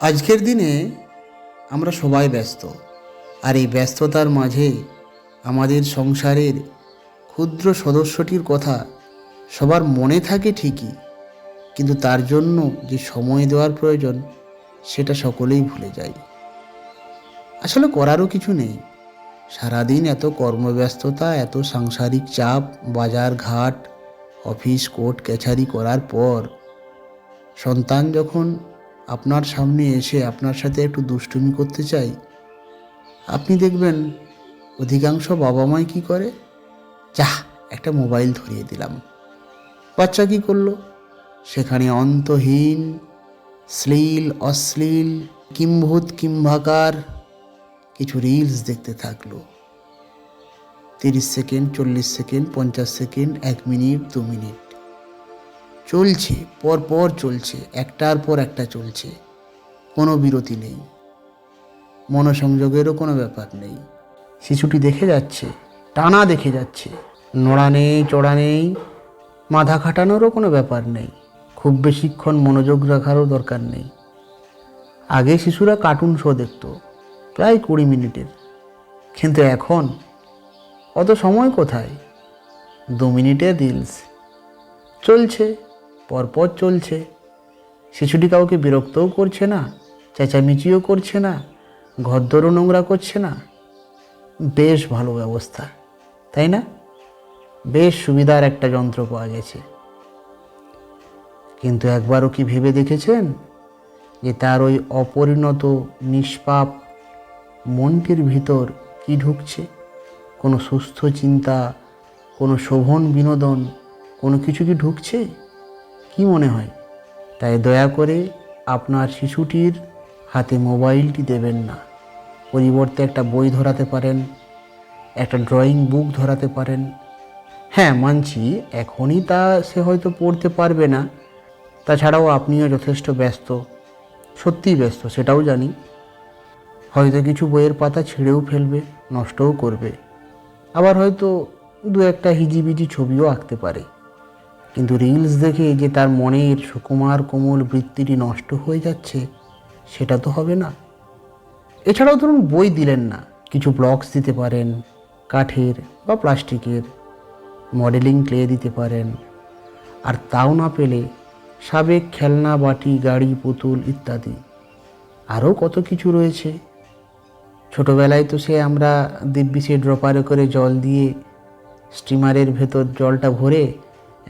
আজকের দিনে আমরা সবাই ব্যস্ত, আর এই ব্যস্ততার মাঝে আমাদের সংসারের ক্ষুদ্র সদস্যটির কথা সবার মনে থাকে ঠিকই, কিন্তু তার জন্য যে সময় দেওয়ার প্রয়োজন সেটা সকলেই ভুলে যায়। আসলে করারও কিছু নেই। সারাদিন এত কর্মব্যস্ততা, এত সাংসারিক চাপ, বাজার ঘাট, অফিস কোর্ট কাছারি করার পর সন্তান যখন আপনার সামনে এসে আপনার সাথে একটু দুষ্টুমি করতে চাই, আপনি দেখবেন অধিকাংশ বাবা মাই কী করে? যাহ, একটা মোবাইল ধরিয়ে দিলাম। বাচ্চা কী করল? সেখানে অন্তহীন, শ্লীল, অশ্লীল, কিম্ভূত, কিম্ভাকার কিছু রিলস দেখতে থাকল। তিরিশ সেকেন্ড, চল্লিশ সেকেন্ড, পঞ্চাশ সেকেন্ড, এক মিনিট, দু মিনিট। চলছে, পর পর চলছে, একটার পর একটা চলছে। কোনো বিরতি নেই। মনোসংযোগেরও কোনো ব্যাপার নেই। শিশুটি দেখে যাচ্ছে, টানা দেখে যাচ্ছে। নোড়া নেই, চড়া নেই, মাথা খাটানোরও কোনো ব্যাপার নেই। খুব বেশিক্ষণ মনোযোগ রাখারও দরকার নেই। আগে শিশুরা কার্টুন শো দেখতো, প্রায় কুড়ি মিনিটের। কিন্তু এখন, অত সময় কোথায়? দু মিনিটের রিলস। চলছে। পরপর চলছে। শিশুটি কাউকে বিরক্তও করছে না, চেঁচামেচিও করছে না, ঘরদরও নোংরা করছে না। বেশ ভালো ব্যবস্থা, তাই না? বেশ সুবিধার একটা যন্ত্র পাওয়া গেছে। কিন্তু একবারও কি ভেবে দেখেছেন যে তার ওই অপরিণত, নিষ্পাপ মনটির ভিতর কি ঢুকছে? কোনো সুস্থ চিন্তা, কোনো শোভন বিনোদন, কোনো কিছু কি ঢুকছে? কি মনে হয়? তাই দয়া করে আপনার শিশুটির হাতে মোবাইলটি দেবেন না। পরিবর্তে একটা বই ধরাতে পারেন, একটা ড্রয়িং বুক ধরাতে পারেন। হ্যাঁ মানছি, এখনই তা সে হয়তো পড়তে পারবে না। তাছাড়াও আপনিও যথেষ্ট ব্যস্ত। সত্যিই ব্যস্ত, সেটাও জানি। হয়তো কিছু বইয়ের পাতা ছিঁড়েও ফেলবে, নষ্টও করবে। আবার হয়তো দু একটা হিজিবিজি ছবিও আঁকতে পারে। কিন্তু রিলস দেখে যে তার মনের সুকুমার কোমল বৃত্তিটি নষ্ট হয়ে যাচ্ছে, সেটা তো হবে না। এছাড়াও ধরুন বই দিলেন না, কিছু ব্লকস দিতে পারেন, কাঠের বা প্লাস্টিকের মডেলিং ক্লে দিতে পারেন, আর তাও না পেলে সাবেক খেলনা, বাটি, গাড়ি, পুতুল ইত্যাদি। আরও কত কিছু রয়েছে। ছোটোবেলায় তো সে আমরা দিব্যি সে ড্রপারে করে জল দিয়ে স্টিমারের ভেতর জলটা ভরে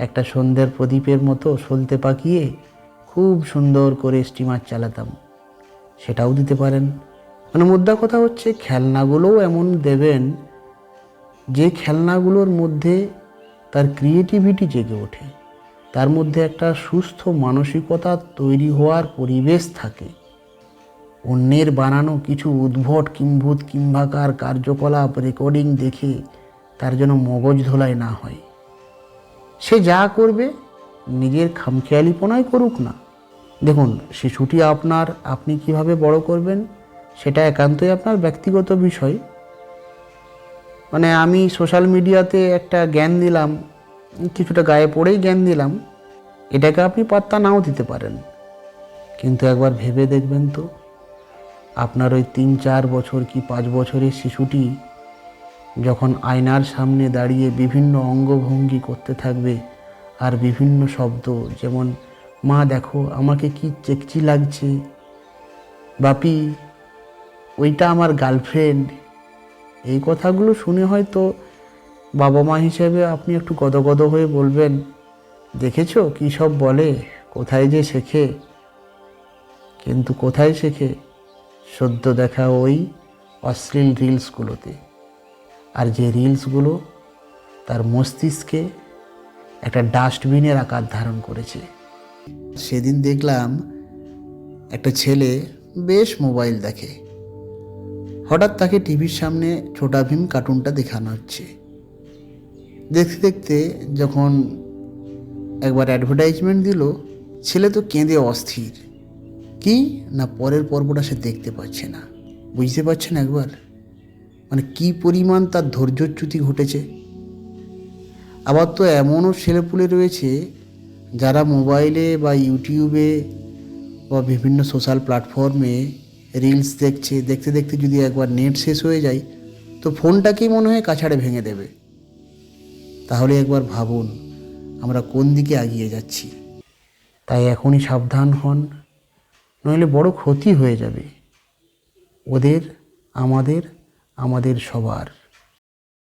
একটা সন্ধ্যের প্রদীপের মতো সলতে পাকিয়ে খুব সুন্দর করে স্টিমার চালাতাম। সেটাও দিতে পারেন। মানে মুদ্রা কথা হচ্ছে, খেলনাগুলোও এমন দেবেন যে খেলনাগুলোর মধ্যে তার ক্রিয়েটিভিটি জেগে ওঠে। তার মধ্যে একটা সুস্থ মানসিকতা তৈরি হওয়ার পরিবেশ থাকে। অন্যের বানানো কিছু উদ্ভট কিম্ভূত কিম্ভাকার কার্যকলাপ রেকর্ডিং দেখে তার যেন মগজ ধোলাই না হয়। সে যা করবে, নিজের খামখেয়ালিপনাই করুক না। দেখুন শিশুটি আপনার, আপনি কীভাবে বড় করবেন, সেটা একান্তই আপনার ব্যক্তিগত বিষয়। মানে আমি সোশ্যাল মিডিয়াতে একটা জ্ঞান দিলাম, কিছুটা গায়ে পড়েই জ্ঞান দিলাম, এটাকে আপনি পাত্তা নাও দিতে পারেন। কিন্তু একবার ভেবে দেখবেন তো, আপনার ওই তিন চার বছর কি পাঁচ বছরের শিশুটি যখন আয়নার সামনে দাঁড়িয়ে বিভিন্ন অঙ্গভঙ্গি করতে থাকবে আর বিভিন্ন শব্দ যেমন, মা, দেখো, আমাকে কি চেকচি লাগছে? বাপি, ওইটা আমার গার্লফ্রেন্ড। এই কথাগুলো শুনে হয়তো বাবা মা হিসেবে আপনি একটু গদগদ হয়ে বলবেন, দেখেছ কী সব বলে? কোথায় যে শেখে? কিন্তু কোথায় শেখে? সদ্য দেখা ওই অশ্লীল রিলসগুলোতে আর যে রিলসগুলো তার মস্তিষ্কে একটা ডাস্টবিনের আকার ধারণ করেছে। সেদিন দেখলাম একটা ছেলে বেশ মোবাইল দেখে। হঠাৎ তাকে টিভির সামনে ছোটা ভীম কার্টুনটা দেখানো হচ্ছে। দেখতে দেখতে যখন একবার অ্যাডভার্টাইজমেন্ট দিল, ছেলে তো কেঁদে অস্থির। কি না পরের পর্বটা সে দেখতে পাচ্ছে না? বুঝতে পারছেন একবার? মানে কি পরিমাণ তার ধৈর্যচ্যুতি ঘটেছে? আবার তো এমনও ছেলেপুলে রয়েছে যারা মোবাইলে বা ইউটিউবে বা বিভিন্ন সোশ্যাল প্ল্যাটফর্মে রিলস দেখছে, দেখতে দেখতে যদি একবার নেট শেষ হয়ে যায়, তো ফোনটাকেই মনে হয় কাছাড়ে ভেঙে দেবে। তাহলে একবার ভাবুন, আমরা কোন দিকে এগিয়ে যাচ্ছি। তাই এখনই সাবধান হন, নইলে বড় ক্ষতি হয়ে যাবে। ওদের, আমাদের আমাদের সবার।